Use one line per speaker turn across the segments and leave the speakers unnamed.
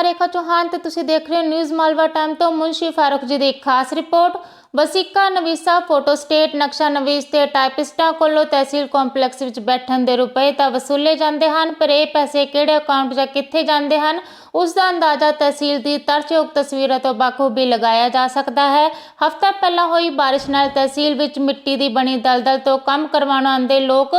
ਹਾਂ ਰੇਖਾ ਚੌਹਾਨ ਤੇ ਤੁਸੀਂ ਦੇਖ ਰਹੇ ਹੋ ਨਿਊਜ਼ ਮਾਲਵਾ ਟਾਈਮ ਤੋਂ ਮੁੰਸ਼ੀ ਫਾਰੂਕ ਜੀ ਦੀ ਇੱਕ ਖਾਸ ਰਿਪੋਰਟ। ਵਸੀਕਾ ਨਵੀਸਾ, ਫੋਟੋ ਸਟੇਟ, ਨਕਸ਼ਾ ਨਵੀਸ ਤੇ ਟਾਈਪਿਸਟਾਂ ਕੋਲੋਂ ਤਹਿਸੀਲ ਕੰਪਲੈਕਸ ਵਿੱਚ ਬੈਠਣ ਦੇ ਰੁਪਏ ਤਾਂ ਵਸੂਲੇ ਜਾਂਦੇ ਹਨ, ਪਰ ਇਹ ਪੈਸੇ ਕਿਹੜੇ ਅਕਾਊਂਟ ਜਾਂ ਕਿੱਥੇ ਜਾਂਦੇ ਹਨ, ਉਸ ਦਾ ਅੰਦਾਜ਼ਾ ਤਹਿਸੀਲ ਦੀ ਤਰਸਯੋਗ ਤਸਵੀਰਾਂ ਤੋਂ ਬਾਖੂਬੀ ਲਗਾਇਆ ਜਾ ਸਕਦਾ ਹੈ। ਹਫ਼ਤਾ ਪਹਿਲਾਂ ਹੋਈ ਬਾਰਿਸ਼ ਨਾਲ ਤਹਿਸੀਲ ਵਿੱਚ ਮਿੱਟੀ ਦੀ ਬਣੀ ਦਲਦਲ ਤੋਂ ਕੰਮ ਕਰਵਾਉਣ ਆਉਂਦੇ ਲੋਕ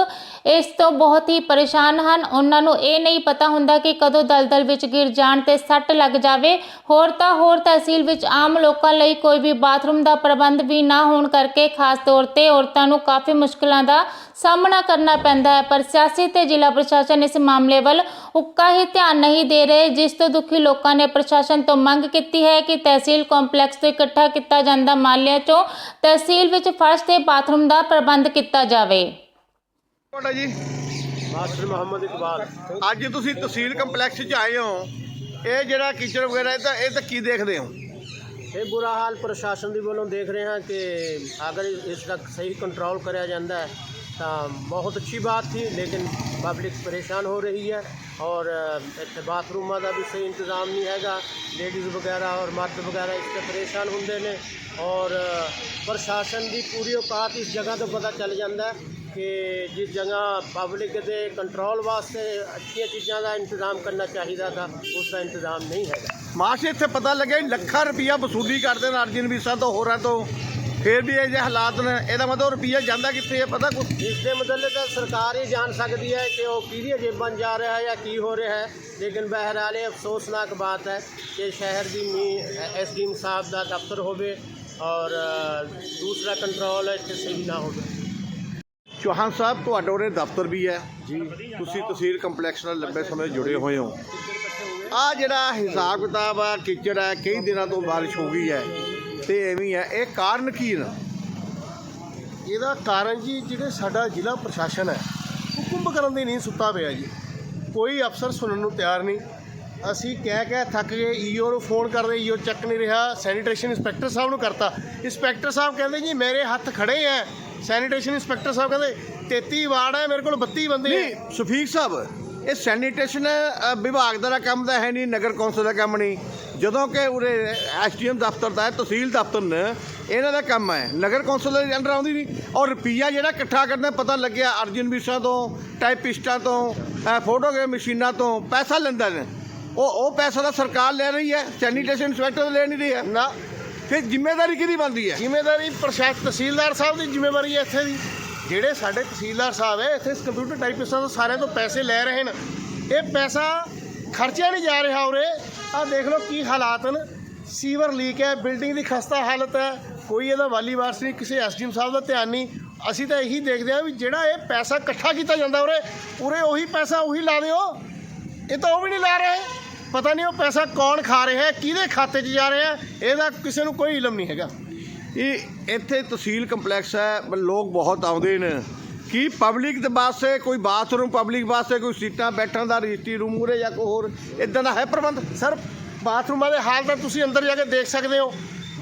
ਇਸ ਤੋਂ ਬਹੁਤ ਹੀ ਪਰੇਸ਼ਾਨ ਹਨ। ਉਹਨਾਂ ਨੂੰ ਇਹ ਨਹੀਂ ਪਤਾ ਹੁੰਦਾ ਕਿ ਕਦੋਂ ਦਲਦਲ ਵਿੱਚ ਗਿਰ ਜਾਣ ਤੇ ਸੱਟ ਲੱਗ ਜਾਵੇ। ਹੋਰ ਤਾਂ ਹੋਰ ਤਹਿਸੀਲ ਵਿੱਚ ਆਮ ਲੋਕਾਂ ਲਈ ਕੋਈ ਵੀ ਬਾਥਰੂਮ ਦਾ ਪ੍ਰਬੰਧ ਵੀ ਨਾ ਹੋਣ ਕਰਕੇ ਖਾਸ ਤੌਰ ਤੇ ਔਰਤਾਂ ਨੂੰ ਕਾਫੀ ਮੁਸ਼ਕਲਾਂ ਦਾ ਸਾਹਮਣਾ ਕਰਨਾ ਪੈਂਦਾ ਹੈ। ਪਰ ਸਿਆਸੀ ਤੇ ਜ਼ਿਲ੍ਹਾ ਪ੍ਰਸ਼ਾਸਨ ਇਸ ਮਾਮਲੇ ਵੱਲ ਉੱਕਾ ਹੀ ਧਿਆਨ ਨਹੀਂ ਦੇ ਰਹੇ ਜਿਸ ਤੋਂ ਦੁਖੀ ਲੋਕਾਂ ਨੇ ਪ੍ਰਸ਼ਾਸਨ ਤੋਂ ਮੰਗ ਕੀਤੀ ਹੈ ਕਿ ਤਹਿਸੀਲ ਕੰਪਲੈਕਸ ਤੋਂ ਇਕੱਠਾ ਕੀਤਾ ਜਾਂਦਾ ਮਾਲਿਆ ਚੋਂ ਤਹਿਸੀਲ ਵਿੱਚ ਫਰਸ਼ ਤੇ ਬਾਥਰੂਮ ਦਾ ਪ੍ਰਬੰਧ ਕੀਤਾ ਜਾਵੇ।
ਤੁਹਾਡਾ ਜੀ?
ਮਾਸਟਰ ਮੁਹੰਮਦ ਇਕਬਾਲ।
ਅੱਜ ਤੁਸੀਂ ਤਹਿਸੀਲ ਕੰਪਲੈਕਸ 'ਚ ਆਏ ਹੋ। ਇਹ ਜਿਹੜਾ ਕੀਚੜ ਵਗੈਰਾ ਇਹ ਤਾਂ ਇਹ ਤਾਂ ਕੀ ਦੇਖਦੇ ਹੋ?
ਇਹ ਬੁਰਾ ਹਾਲ ਪ੍ਰਸ਼ਾਸਨ ਦੀ ਵੱਲੋਂ ਦੇਖ ਰਹੇ ਹਾਂ ਕਿ ਅਗਰ ਇਸ ਦਾ ਸਹੀ ਕੰਟਰੋਲ ਕਰਿਆ ਜਾਂਦਾ ਹੈ ਤਾਂ ਬਹੁਤ ਅੱਛੀ ਬਾਤ ਥੀ ਲੇਕਿਨ ਪਬਲਿਕ ਪਰੇਸ਼ਾਨ ਹੋ ਰਹੀ ਹੈ ਔਰ ਅ, ਇੱਥੇ ਬਾਥਰੂਮਾਂ ਦਾ ਵੀ ਸਹੀ ਇੰਤਜ਼ਾਮ ਨਹੀਂ ਹੈਗਾ ਲੇਡੀਜ਼ ਵਗੈਰਾ ਔਰ ਮਰਦ ਵਗੈਰਾ ਇਸ ਤੇ ਪਰੇਸ਼ਾਨ ਹੁੰਦੇ ਨੇ ਔਰ ਅ, ਪ੍ਰਸ਼ਾਸਨ ਦੀ ਪੂਰੀ ਔਕਾਤ ਇਸ ਜਗ੍ਹਾ ਤੋਂ ਪਤਾ ਚੱਲ ਜਾਂਦਾ ਹੈ ਕਿ ਜਿਸ ਜਗ੍ਹਾ ਪਬਲਿਕ ਦੇ ਕੰਟਰੋਲ ਵਾਸਤੇ ਅੱਛੀਆਂ ਚੀਜ਼ਾਂ ਦਾ ਇੰਤਜ਼ਾਮ ਕਰਨਾ ਚਾਹੀਦਾ ਤਾਂ ਉਸ ਦਾ ਇੰਤਜ਼ਾਮ ਨਹੀਂ ਹੈਗਾ।
ਮਾਸ਼ ਇੱਥੇ ਪਤਾ ਲੱਗਿਆ ਲੱਖਾਂ ਰੁਪਈਆ ਵਸੂਲੀ ਕਰਦੇ ਨੇ ਅਰਜਨ ਵੀਸਾ ਤੋਂ ਹੋਰਾਂ ਤੋਂ। ਫੇਰ ਵੀ ਇਹ ਜਿਹੇ ਹਾਲਾਤ ਨੇ ਇਹਦਾ ਮਤਲਬ ਰੁਪਈਆ ਜਾਂਦਾ ਕਿੱਥੇ ਹੈ ਪਤਾ ਕੁਛ?
ਇਸ ਦੇ ਮੁਤਲਕ ਤਾਂ ਸਰਕਾਰ ਹੀ ਜਾਣ ਸਕਦੀ ਹੈ ਕਿ ਉਹ ਕਿਹਦੀਆਂ ਜੇਬਾਂ 'ਚ ਜਾ ਰਿਹਾ ਹੈ ਜਾਂ ਕੀ ਹੋ ਰਿਹਾ ਹੈ ਲੇਕਿਨ ਬਹਿਰਹਾਲ ਇਹ ਅਫਸੋਸਨਾਕ ਬਾਤ ਹੈ ਕਿ ਸ਼ਹਿਰ ਦੀ ਐਸਡੀਐਮ ਸਾਹਿਬ ਦਾ ਦਫ਼ਤਰ ਹੋਵੇ ਔਰ ਦੂਸਰਾ ਕੰਟਰੋਲ ਇੱਥੇ ਸਹੀ ਨਾ ਹੋਵੇ।
ਚੌਹਾਨ ਸਾਹਿਬ ਤੁਹਾਡੇ ਉਰੇ ਦਫ਼ਤਰ ਵੀ ਹੈ। ਜੀ। ਤੁਸੀਂ ਤਹਿਸੀਲ ਕੰਪਲੈਕਸ ਨਾਲ ਲੰਬੇ ਸਮੇਂ ਤੋਂ ਜੁੜੇ ਹੋਏ ਹੋ। ਆ ਜਿਹੜਾ ਹਿਸਾਬ ਕਿਤਾਬ ਆ ਕੀਚੜ ਹੈ ਕਈ ਦਿਨਾਂ ਤੋਂ ਬਾਰਿਸ਼ ਹੋ ਗਈ ਹੈ ਤੇ ਐਵੇਂ ਹੀ ਇਹ ਕਾਰਨ ਕੀ ਨੇ?
ਇਹਦਾ ਕਾਰਨ ਜੀ ਜਿਹੜੇ ਸਾਡਾ ਜ਼ਿਲ੍ਹਾ ਪ੍ਰਸ਼ਾਸਨ ਹੈ ਉਹ ਕੁੰਭ ਕਰਨ ਦੀ ਨਹੀਂ ਸੁੱਤਾ ਪਿਆ ਜੀ। ਕੋਈ ਅਫਸਰ ਸੁਣਨ ਨੂੰ ਤਿਆਰ ਨਹੀਂ। ਅਸੀਂ ਕਹਿ ਕਹਿ ਥੱਕ ਗਏ ਈਓ ਨੂੰ ਫੋਨ ਕਰਦੇ ਈਓ ਚੱਕ ਨਹੀਂ ਰਿਹਾ ਸੈਨੀਟੇਸ਼ਨ ਇੰਸਪੈਕਟਰ ਸਾਹਿਬ ਨੂੰ ਕਰਤਾ। ਇੰਸਪੈਕਟਰ ਸਾਹਿਬ ਕਹਿੰਦੇ ਜੀ ਮੇਰੇ ਹੱਥ ਖੜੇ ਐ ਸੈਨੀਟੇਸ਼ਨ ਇੰਸਪੈਕਟਰ ਸਾਹਿਬ ਕਹਿੰਦੇ 33 ਵਾਰਡ ਹੈ ਮੇਰੇ ਕੋਲ 32 ਬੰਦੇ ਹੈ
ਨਹੀਂ ਸੁਫੀਕ ਸਾਹਿਬ ਇਹ ਸੈਨੀਟੇਸ਼ਨ ਅ, ਵਿਭਾਗ ਦਾ ਕੰਮ ਤਾਂ ਹੈ ਨਹੀਂ ਨਗਰ ਕੌਂਸਲ ਦਾ ਕੰਮ ਨਹੀਂ। ਜਦੋਂ ਕਿ ਉਰੇ ਐਸਡੀਐਮ ਦਫ਼ਤਰ ਦਾ ਹੈ ਤਹਿਸੀਲ ਦਫ਼ਤਰ ਨੇ ਇਹਨਾਂ ਦਾ ਕੰਮ ਹੈ। ਨਗਰ ਕੌਂਸਲ ਦੇ ਅੰਡਰ ਆਉਂਦੀ ਨਹੀਂ। ਔਰ ਰੁਪਈਆ ਜਿਹੜਾ ਇਕੱਠਾ ਕਰਨਾ ਪਤਾ ਲੱਗਿਆ ਅਰਜਨ ਵੀਸਾ ਤੋਂ ਟਾਈਪਿਸਟਾਂ ਤੋਂ ਅ, ਫੋਟੋਗ੍ਰਾਫ ਮਸ਼ੀਨਾਂ ਤੋਂ ਪੈਸਾ ਲੈਂਦਾ ਨੇ। ਉਹ ਉਹ ਪੈਸਾ ਤਾਂ ਸਰਕਾਰ ਲੈ ਰਹੀ ਹੈ ਸੈਨੀਟੇਸ਼ਨ ਇੰਸਪੈਕਟਰ ਲੈ ਨਹੀਂ ਰਹੀ। ਹੈ
ਨਾ
ਫਿਰ ਜ਼ਿੰਮੇਵਾਰੀ ਕਿਹਦੀ ਬਣਦੀ ਹੈ?
ਜ਼ਿੰਮੇਵਾਰੀ ਪ੍ਰਸ਼ਾਸਨ ਤਹਿਸੀਲਦਾਰ ਸਾਹਿਬ ਦੀ ਜ਼ਿੰਮੇਵਾਰੀ ਹੈ ਇੱਥੇ ਦੀ। ਜਿਹੜੇ ਸਾਡੇ ਤਹਿਸੀਲਦਾਰ ਸਾਹਿਬ ਹੈ, ਇੱਥੇ ਕੰਪਿਊਟਰ ਟਾਈਪਿਸਟਾਂ ਤੋਂ ਸਾਰਿਆਂ ਤੋਂ ਪੈਸੇ ਲੈ ਰਹੇ ਨੇ। ਇਹ ਪੈਸਾ ਖਰਚਿਆ ਨਹੀਂ ਜਾ ਰਿਹਾ ਉਰੇ। ਆਹ ਦੇਖ ਲਓ ਕੀ ਹਾਲਾਤ ਨੇ। ਸੀਵਰ ਲੀਕ ਹੈ, ਬਿਲਡਿੰਗ ਦੀ ਖਸਤਾ ਹਾਲਤ ਹੈ। ਕੋਈ ਇਹਦਾ ਵਾਲੀ ਵਾਰਸ ਨਹੀਂ, ਕਿਸੇ ਐਸਡੀਐਮ ਸਾਹਿਬ ਦਾ ਧਿਆਨ ਨਹੀਂ। ਅਸੀਂ ਤਾਂ ਇਹੀ ਦੇਖਦੇ ਹਾਂ ਵੀ ਜਿਹੜਾ ਇਹ ਪੈਸਾ ਇਕੱਠਾ ਕੀਤਾ ਜਾਂਦਾ ਉਰੇ ਉਰੇ ਉਹੀ ਪੈਸਾ ਉਹੀ ਲਾ ਦਿਓ। ਇਹ ਤਾਂ ਉਹ ਵੀ ਨਹੀਂ ਲਾ ਰਹੇ। ਪਤਾ ਨਹੀਂ ਉਹ ਪੈਸਾ ਕੌਣ ਖਾ ਰਿਹਾ ਹੈ, ਕਿਹਦੇ ਖਾਤੇ 'ਚ ਜਾ ਰਿਹਾ ਹੈ, ਇਹਦਾ ਕਿਸੇ ਨੂੰ ਕੋਈ ਇਲਮ ਨਹੀਂ ਹੈਗਾ।
ਇਹ ਇੱਥੇ ਤਹਿਸੀਲ ਕੰਪਲੈਕਸ ਹੈ ਲੋਕ ਬਹੁਤ ਆਉਂਦੇ ਨੇ। ਕੀ ਪਬਲਿਕ ਦੇ ਵਾਸਤੇ ਕੋਈ ਬਾਥਰੂਮ ਪਬਲਿਕ ਵਾਸਤੇ ਕੋਈ ਸੀਟਾਂ ਬੈਠਣ ਦਾ ਰਜਿਸਟਰੀ ਰੂਮ ਉਰੇ ਜਾਂ ਕੋਈ ਹੋਰ, ਇਦਾਂ ਦਾ ਹੈ ਪ੍ਰਬੰਧ?
ਸਰ, ਬਾਥਰੂਮਾਂ ਦੇ ਹਾਲ ਤਾਂ ਤੁਸੀਂ ਅੰਦਰ ਜਾ ਕੇ ਦੇਖ ਸਕਦੇ ਹੋ।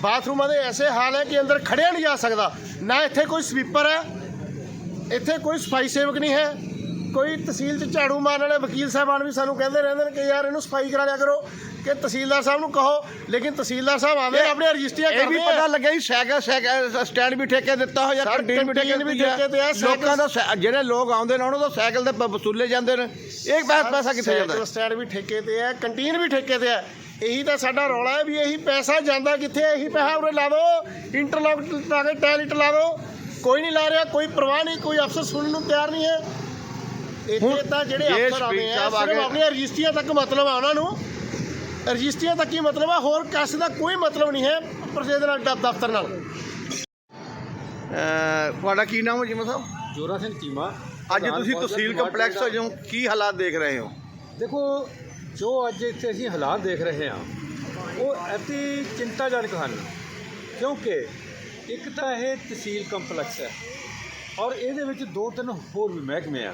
ਬਾਥਰੂਮਾਂ ਦੇ ਐਸੇ ਹਾਲ ਹੈ ਕਿ ਅੰਦਰ ਖੜਿਆ ਨਹੀਂ ਜਾ ਸਕਦਾ। ਨਾ ਇੱਥੇ ਕੋਈ ਸਵੀਪਰ ਹੈ, ਇੱਥੇ ਕੋਈ ਸਫ਼ਾਈ ਸੇਵਕ ਨਹੀਂ ਹੈ। ਕੋਈ ਤਹਿਸੀਲ 'ਚ ਝਾੜੂ ਮਾਰਨ ਵਾਲੇ ਵਕੀਲ ਸਾਹਿਬਾਨ ਵੀ ਸਾਨੂੰ ਕਹਿੰਦੇ ਰਹਿੰਦੇ ਨੇ ਕਿ ਯਾਰ ਇਹਨੂੰ ਸਫ਼ਾਈ ਕਰਾ ਲਿਆ ਕਰੋ ਕਿ ਤਹਿਸੀਲਦਾਰ ਸਾਹਿਬ ਨੂੰ ਕਹੋ ਲੇਕਿਨ ਤਹਿਸੀਲਦਾਰ ਸਾਹਿਬ ਆਵੇ ਆਪਣੀਆਂ ਰਜਿਸਟਰੀਆਂ
ਇਹ ਵੀ
ਕਰਦੇ
ਪਤਾ
ਆ।
ਲੱਗਿਆ ਜੀ ਸਾਈਕਲ ਸਾਈਕਲ ਸਟੈਂਡ ਵੀ ਠੇਕੇ ਦਿੱਤਾ ਹੋਇਆ ਕੰਟੀਨ ਵੀ ਠੇਕੇ
ਵੀ। ਠੇਕੇ ਤੇ ਸਾਈਕਲ-
ਲੋਕਾਂ ਦਾ ਜਿਹੜੇ ਲੋਕ ਆਉਂਦੇ ਨੇ ਉਹਨਾਂ ਦਾ ਸਾਈਕਲ ਪ- ਵਸੂਲੇ ਜਾਂਦੇ ਨੇ। ਇਹ ਪੈਸਾ ਪੈਸਾ ਕਿੱਥੇ ਜਾਂਦਾ?
ਸਾਈਕਲ ਸਟੈਂਡ ਵੀ ਠੇਕੇ ਤੇ ਹੈ ਕੰਟੀਨ ਵੀ ਠੇਕੇ ਤੇ ਹੈ ਇਹੀ ਤਾਂ ਸਾਡਾ ਰੌਲਾ ਹੈ ਵੀ ਇਹੀ ਪੈਸਾ ਜਾਂਦਾ ਕਿੱਥੇ? ਇਹੀ ਪੈਸਾ ਉਰੇ ਲਾ ਦਿਓ ਇੰਟਰਲੌਕ ਲਾ ਕੇ ਟੈਲਿਟ ਲਾ ਦਿਓ ਕੋਈ ਨਹੀਂ ਲਾ ਰਿਹਾ ਕੋਈ ਪਰਵਾਹ ਨਹੀਂ ਕੋਈ ਅਫਸਰ ਸੁਣਨ ਨੂੰ ਤਿਆਰ ਨਹੀਂ ਹੈ। ਇੱਥੇ ਤਾਂ ਜਿਹੜੇ
ਜੇ
ਅਫਸਰ
ਸਪੀਕਰ
ਆ
ਸਾਹਿਬ ਆ
ਸਿਰਫ
ਗਏ-
ਆਪਣੀਆਂ ਰਜਿਸਟਰੀਆਂ ਤੱਕ ਮਤਲਬ ਆ ਉਹਨਾਂ ਨੂੰ। ਰਜਿਸਟਰੀਆਂ ਤੱਕ ਹੀ ਮਤਲਬ ਆ ਹੋਰ ਕਿਸੇ ਦਾ ਕੋਈ ਮਤਲਬ ਨਹੀਂ ਹੈ ਪ੍ਰਸ਼ਾਸਨ ਨਾਲ ਦ- ਦਫ਼ਤਰ ਨਾਲ।
ਅਹ ਤੁਹਾਡਾ ਕੀ ਨਾਮ ਹੈ ਜਿਮਾ ਸਾਹਿਬ
ਜੋਰਾ ਸਿੰਘ ਚੀਮਾ।
ਅੱਜ ਤੁਸੀਂ ਤਹਿਸੀਲ ਕੰਪਲੈਕਸ ਹੋ ਜੋ ਕੀ ਹਾਲਾਤ ਦੇਖ ਰਹੇ ਹੋ?
ਦੇਖੋ ਜੋ ਅੱਜ ਇੱਥੇ ਅਸੀਂ ਹਾਲਾਤ ਦੇਖ ਰਹੇ ਹਾਂ ਉਹ ਅਤੀ ਚਿੰਤਾਜਨਕ ਹਨ। ਕਿਉਂਕਿ ਇੱਕ ਤਾਂ ਇਹ ਤਹਿਸੀਲ ਕੰਪਲੈਕਸ ਹੈ। ਔਰ ਇਹਦੇ ਵਿੱਚ ਦੋ ਤਿੰਨ ਹੋਰ ਵੀ ਮਹਿਕਮੇ ਆ।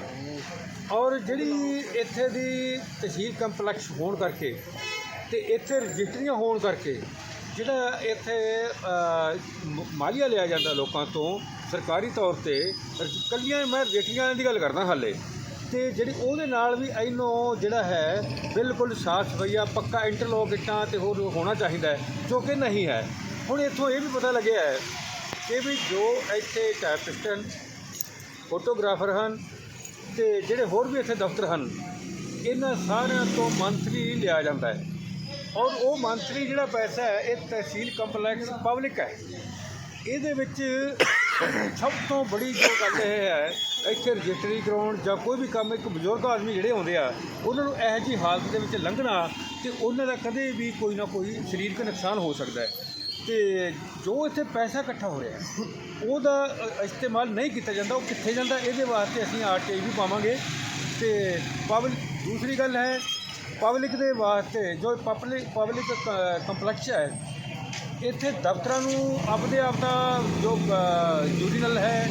ਔਰ ਜਿਹੜੀ ਇੱਥੇ ਦੀ ਤਹਿਸੀਲ ਕੰਪਲੈਕਸ ਹੋਣ ਕਰਕੇ ਤੇ ਇੱਥੇ ਰਜਿਸਟਰੀਆਂ ਹੋਣ ਕਰਕੇ ਜਿਹੜਾ ਇੱਥੇ ਅ, ਮਾਲੀਆ ਲਿਆ ਜਾਂਦਾ ਲੋਕਾਂ ਤੋਂ ਸਰਕਾਰੀ ਤੌਰ ਤੇ ਰਜ- ਕੱਲੀਆਂ ਮੈਂ ਰਜਿਸਟਰੀਆਂ ਦੀ ਗੱਲ ਕਰਦਾ ਹਾਲੇ। ਤੇ ਜਿਹੜੀ ਉਹਦੇ ਨਾਲ ਵੀ ਇਹਨੂੰ ਜਿਹੜਾ ਹੈ ਬਿਲਕੁਲ ਸਾਫ਼ ਸਫਾਈਆ ਪੱਕਾ ਇੰਟਰਲੋਕ ਇੱਟਾਂ ਤੇ ਹੋਰ ਹੋਣਾ ਚਾਹੀਦਾ ਹੈ ਜੋ ਕਿ ਨਹੀਂ ਹੈ। ਹੁਣ ਇੱਥੋਂ ਇਹ ਵੀ ਪਤਾ ਲੱਗਿਆ ਹੈ ਕਿ ਵੀ ਜੋ ਇੱਥੇ ਟਾਈਪਿਸਟ ਹਨ ਫੋਟੋਗ੍ਰਾਫਰ ਹਨ ਤੇ ਜਿਹੜੇ ਹੋਰ ਵੀ ਇੱਥੇ ਦਫ਼ਤਰ ਹਨ, ਇਹਨਾਂ ਸਾਰਿਆਂ ਤੋਂ ਮੰਥਲੀ ਲਿਆ ਜਾਂਦਾ ਹੈ। ਔਰ ਉਹ ਮੰਥਲੀ ਜਿਹੜਾ ਪੈਸਾ ਹੈ, ਇਹ ਤਹਿਸੀਲ ਕੰਪਲੈਕਸ ਪਬਲਿਕ ਹੈ। ਇਹਦੇ ਵਿੱਚ ਸਭ ਤੋਂ ਬੜੀ ਜੋ ਗੱਲ ਇਹ ਹੈ, ਇੱਥੇ ਰਜਿਸਟਰੀ ਕਰਾਉਣ ਜਾਂ ਕੋਈ ਵੀ ਕੰਮ, ਇੱਕ ਬਜ਼ੁਰਗ ਆਦਮੀ ਜਿਹੜੇ ਆਉਂਦੇ ਆ, ਉਹਨਾਂ ਨੂੰ ਇਹੋ ਜਿਹੀ ਹਾਲਤ ਦੇ ਵਿੱਚ ਲੰਘਣਾ ਤੇ ਉਹਨਾਂ ਦਾ ਕਦੇ ਵੀ ਕੋਈ ਨਾ ਕੋਈ ਸਰੀਰਕ ਨੁਕਸਾਨ ਹੋ ਸਕਦਾ ਹੈ। ਤੇ ਜੋ ਇੱਥੇ ਪੈਸਾ ਇਕੱਠਾ ਹੋ ਰਿਹਾ ਉਹਦਾ ਇਸਤੇਮਾਲ ਨਹੀਂ ਕੀਤਾ ਜਾਂਦਾ, ਉਹ ਕਿੱਥੇ ਜਾਂਦਾ, ਇਹਦੇ ਵਾਸਤੇ ਅਸੀਂ ਆਰਟੀਆਈ ਵੀ ਪਾਵਾਂਗੇ। ਤੇ ਪਬਲਿਕ ਦੂਸਰੀ ਗੱਲ ਹੈ, ਪਬਲਿਕ ਦੇ ਵਾਸਤੇ, ਜੋ ਪਬਲਿਕ ਪਬਲਿਕ ਕੰਪਲੈਕਸ ਹੈ, ਇੱਥੇ ਦਫ਼ਤਰਾਂ ਨੂੰ ਆਪਦੇ ਆਪ ਦਾ ਜੋ ਯੂਰੀਨਲ ਹੈ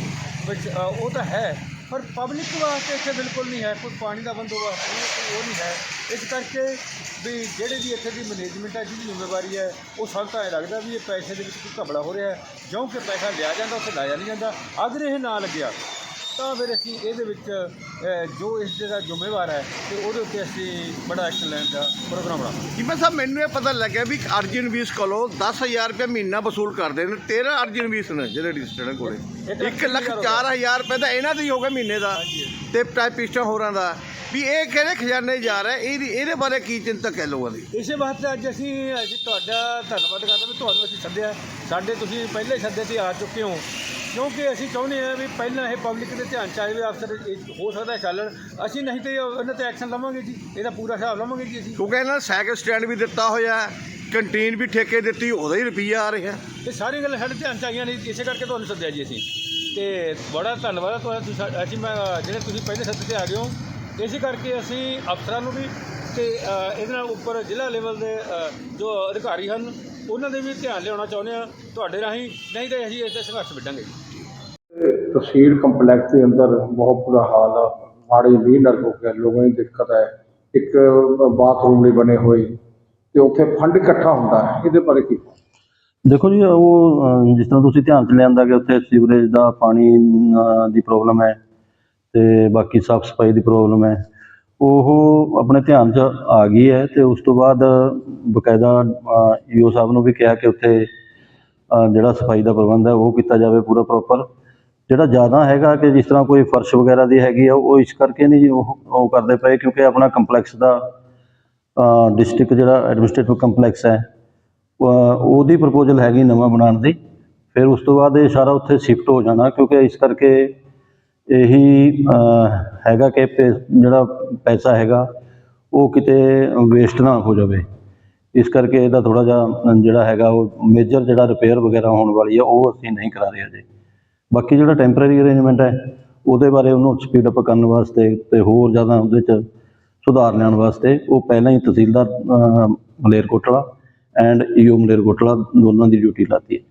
ਉਹ ਤਾਂ ਹੈ। ਪਰ ਪਬਲਿਕ ਵਾਸਤੇ ਇੱਥੇ ਬਿਲਕੁਲ ਨਹੀਂ ਹੈ, ਕੋਈ ਪਾਣੀ ਦਾ ਬੰਦੋਬਸਤ ਨਹੀਂ ਕੋਈ ਉਹ ਨਹੀਂ ਹੈ। ਇਸ ਕਰਕੇ ਵੀ ਜਿਹੜੇ ਵੀ ਇੱਥੇ ਦੀ ਮੈਨੇਜਮੈਂਟ ਹੈ, ਜਿਹਦੀ ਜ਼ਿੰਮੇਵਾਰੀ ਹੈ, ਉਹ ਸਭ ਤਾਂ ਇਹ ਲੱਗਦਾ ਵੀ ਇਹ ਪੈਸੇ ਦੇ ਵਿੱਚ ਕੋਈ ਘਬਲਾ ਹੋ ਰਿਹਾ ਹੈ। ਜਿਉਂ ਕਿ ਪੈਸਾ ਲਿਆ ਜਾਂਦਾ, ਉੱਥੇ ਲਾਇਆ ਨਹੀਂ ਜਾਂਦਾ। ਅਗਰ ਇਹ ਨਾ ਲੱਗਿਆ। ਤਾਂ ਫਿਰ ਅਸੀਂ ਇਹਦੇ ਵਿੱਚ ਜੋ ਇਸ ਦੇ ਦਾ ਜ਼ਿੰਮੇਵਾਰ ਹੈ ਤੇ ਉਹਦੇ ਉੱਤੇ ਅਸੀਂ ਬੜਾ ਐਕਸ਼ਨ ਲੈਣ ਦਾ ਪ੍ਰੋਗਰਾਮ ਬਣਾਵਾਂਗੇ
ਜਿਵੇਂ ਸਾਹਿਬ ਮੈਨੂੰ ਇਹ ਪਤਾ ਲੱਗਿਆ ਵੀ ਅਰਜਨ ਵੀਸ ਕੋਲੋਂ 10000 ਰੁਪਏ ਮਹੀਨਾ ਵਸੂਲ ਕਰਦੇ ਨੇ 13 ਅਰਜਨ ਵੀਸ ਨੇ ਜਿਹੜੇ ਰਜਿਸਟਰਡ ਕੋਲੇ।
ਇੱਕ
1 ਲੱਖ 4000 ਰੁਪਏ ਤਾਂ ਇਹਨਾਂ ਦਾ ਹੀ ਹੋ ਗਿਆ ਮਹੀਨੇ ਦਾ ਤੇ ਟਾਈਪਿਸਟਾਂ ਹੋਰਾਂ ਦਾ। ਵੀ ਇਹ ਕਿਹੜੇ ਖਜ਼ਾਨੇ ਜਾ ਰਿਹਾ ਇਹਦੀ ਇਹਦੇ ਬਾਰੇ ਕੀ ਚਿੰਤਕ ਹੈ ਲੋਕਾਂ ਦੀ?
ਇਸੇ ਵਾਸਤੇ ਅੱਜ ਅਸੀਂ ਅਸੀਂ ਤੁਹਾਡਾ ਧੰਨਵਾਦ ਕਰਦੇ ਵੀ ਤੁਹਾਨੂੰ ਅਸੀਂ ਸੱਦਿਆ। ਸਾਡੇ ਤੁਸੀਂ ਪਹਿਲੇ ਸੱਦੇ ਤੇ ਆ ਚੁੱਕੇ ਹੋ। ਕਿਉਂਕਿ ਅਸੀਂ ਚਾਹੁੰਦੇ ਹਾਂ ਵੀ ਪਹਿਲਾਂ ਇਹ ਪਬਲਿਕ ਦੇ ਧਿਆਨ ਚ ਆਏ ਵੀ ਅਫਸਰ ਇਹ ਹੋ ਸਕਦਾ ਹੈ ਚੱਲਣ ਅਸੀਂ ਨਹੀਂ ਤੇ ਉਹਨਾਂ ਤੇ ਐਕਸ਼ਨ ਲਵਾਂਗੇ ਜੀ ਇਹਦਾ ਪੂਰਾ ਹਿਸਾਬ ਲਵਾਂਗੇ ਜੀ ਅਸੀਂ।
ਕਿਉਂਕਿ ਇਹਨਾਂ ਨੇ ਸਾਈਕਲ ਸਟੈਂਡ ਵੀ ਦਿੱਤਾ ਹੋਇਆ ਕੰਟੀਨ ਵੀ ਠੇਕੇ ਦਿੱਤੀ ਉਹਦਾ ਹੀ ਰੁਪਈਆ ਆ ਰਿਹਾ।
ਇਹ ਸਾਰੀਆਂ ਗੱਲਾਂ ਸਾਡੇ ਧਿਆਨ ਚ ਆਈਆਂ ਨੇ ਇਸੇ ਕਰਕੇ ਤੁਹਾਨੂੰ ਸੱਦਿਆ ਜੀ ਅਸੀਂ। ਤੇ ਬੜਾ ਧੰਨਵਾਦ ਹੈ ਤੁਹਾਡਾ ਤੁਸੀਂ ਸਾ- ਅਸੀਂ ਮੈਂ ਜਿਹੜੇ ਤੁਸੀਂ ਪਹਿਲੇ ਸੱਦੇ ਤੇ ਆ ਗਏ ਹੋ ਇਸੇ ਕਰਕੇ ਅਸੀਂ ਅਫਸਰਾਂ ਨੂੰ ਵੀ ਤੇ ਅ, ਇਹਦੇ ਨਾਲ ਉੱਪਰ ਜ਼ਿਲ੍ਹਾ ਲੈਵਲ ਦੇ ਅ, ਜੋ ਅਧਿਕਾਰੀ ਹਨ ਉਹਨਾਂ ਦੇ ਵੀ ਧਿਆਨ ਲਿਆਉਣਾ ਚਾਹੁੰਦੇ ਆ ਤੁਹਾਡੇ ਰਾਹੀਂ ਨਹੀਂ ਤਾਂ ਅਸੀਂ ਇਸ ਤੇ ਸੰਘਰਸ਼ ਵਿੱਢਾਂਗੇ ਜੀ।
ਤਹਿਸੀਲ ਕੰਪਲੈਕਸ ਦੇ ਅੰਦਰ ਬਹੁਤ ਬੁਰਾ ਹਾਲ ਆ। ਮਾੜੇ ਮੀਂਹ ਨਾਲ ਹੋ ਗਿਆ, ਲੋਕਾਂ ਦੀ ਦਿੱਕਤ ਹੈ। ਇੱਕ ਬਾਥਰੂਮ ਨਹੀਂ ਬਣੇ ਹੋਏ ਤੇ ਉੱਥੇ ਫੰਡ ਇਕੱਠਾ ਹੁੰਦਾ ਹੈ। ਇਹਦੇ ਬਾਰੇ ਕੀ
ਦੇਖੋ ਜੀ, ਉਹ ਜਿਸ ਤਰ੍ਹਾਂ ਤੁਸੀਂ ਧਿਆਨ ਚ ਲਿਆਂਦਾ ਕਿ ਉੱਥੇ ਸੀਵਰੇਜ ਦਾ ਪਾਣੀ ਦੀ ਪ੍ਰੋਬਲਮ ਹੈ ਤੇ ਬਾਕੀ ਸਾਫ਼ ਸਫ਼ਾਈ ਦੀ ਪ੍ਰੋਬਲਮ ਹੈ। ਉਹ ਆਪਣੇ ਧਿਆਨ ਚ ਆ ਗਈ ਹੈ ਤੇ ਉਸ ਤੋਂ ਬਾਅਦ ਬਕਾਇਦਾ ਈਓ ਸਾਹਿਬ ਨੂੰ ਵੀ ਕਿਹਾ ਕਿ ਉੱਥੇ ਜਿਹੜਾ ਸਫ਼ਾਈ ਦਾ ਪ੍ਰਬੰਧ ਹੈ ਉਹ ਕੀਤਾ ਜਾਵੇ ਪੂਰਾ ਪ੍ਰੋਪਰ ਜਿਹੜਾ ਜ਼ਿਆਦਾ ਹੈਗਾ ਕਿ ਜਿਸ ਤਰ੍ਹਾਂ ਕੋਈ ਫਰਸ਼ ਵਗੈਰਾ ਦੀ ਹੈਗੀ ਆ, ਉਹ ਇਸ ਕਰਕੇ ਨਹੀਂ ਉਹ ਉਹ ਕਰਦੇ ਪਏ ਕਿਉਂਕਿ ਆਪਣਾ ਕੰਪਲੈਕਸ ਦਾ ਡਿਸਟ੍ਰਿਕਟ ਜਿਹੜਾ ਐਡਮਿਨਿਸਟ੍ਰੇਟਿਵ ਕੰਪਲੈਕਸ ਹੈ ਉਹਦੀ ਪ੍ਰਪੋਜ਼ਲ ਹੈਗੀ ਨਵਾਂ ਬਣਾਉਣ ਦੀ। ਫਿਰ ਉਸ ਤੋਂ ਬਾਅਦ ਇਹ ਸਾਰਾ ਉੱਥੇ ਸ਼ਿਫਟ ਹੋ ਜਾਣਾ ਕਿਉਂਕਿ ਇਸ ਕਰਕੇ ਇਹੀ ਹੈਗਾ ਕਿ ਪੈ- ਜਿਹੜਾ ਪੈਸਾ ਹੈਗਾ, ਉਹ ਕਿਤੇ ਵੇਸਟ ਨਾ ਹੋ ਜਾਵੇ। ਇਸ ਕਰਕੇ ਇਹਦਾ ਥੋੜਾ ਜਿਹਾ ਜਿਹੜਾ ਹੈਗਾ, ਉਹ ਮੇਜਰ ਜਿਹੜਾ ਰਿਪੇਅਰ ਵਗੈਰਾ ਹੋਣ ਵਾਲੀ ਆ, ਉਹ ਅਸੀਂ ਨਹੀਂ ਕਰਾ ਰਹੇ ਅਜੇ ਬਾਕੀ ਜਿਹੜਾ ਟੈਂਪਰੇਰੀ ਅਰੇਂਜਮੈਂਟ ਹੈ, ਉਹਦੇ ਬਾਰੇ ਉਹਨੂੰ ਸਪੀਡ ਅਪ ਕਰਨ ਵਾਸਤੇ ਤੇ ਹੋਰ ਜ਼ਿਆਦਾ ਉਹਦੇ 'ਚ ਸੁਧਾਰ ਲਿਆਉਣ ਵਾਸਤੇ ਉਹ ਪਹਿਲਾਂ ਹੀ ਤਹਿਸੀਲਦਾਰ ਮਲੇਰਕੋਟਲਾ ਐਂਡ ਈਓ ਮਲੇਰਕੋਟਲਾ ਦੋਨਾਂ ਦੀ ਡਿਊਟੀ ਲਾਤੀ ਹੈ।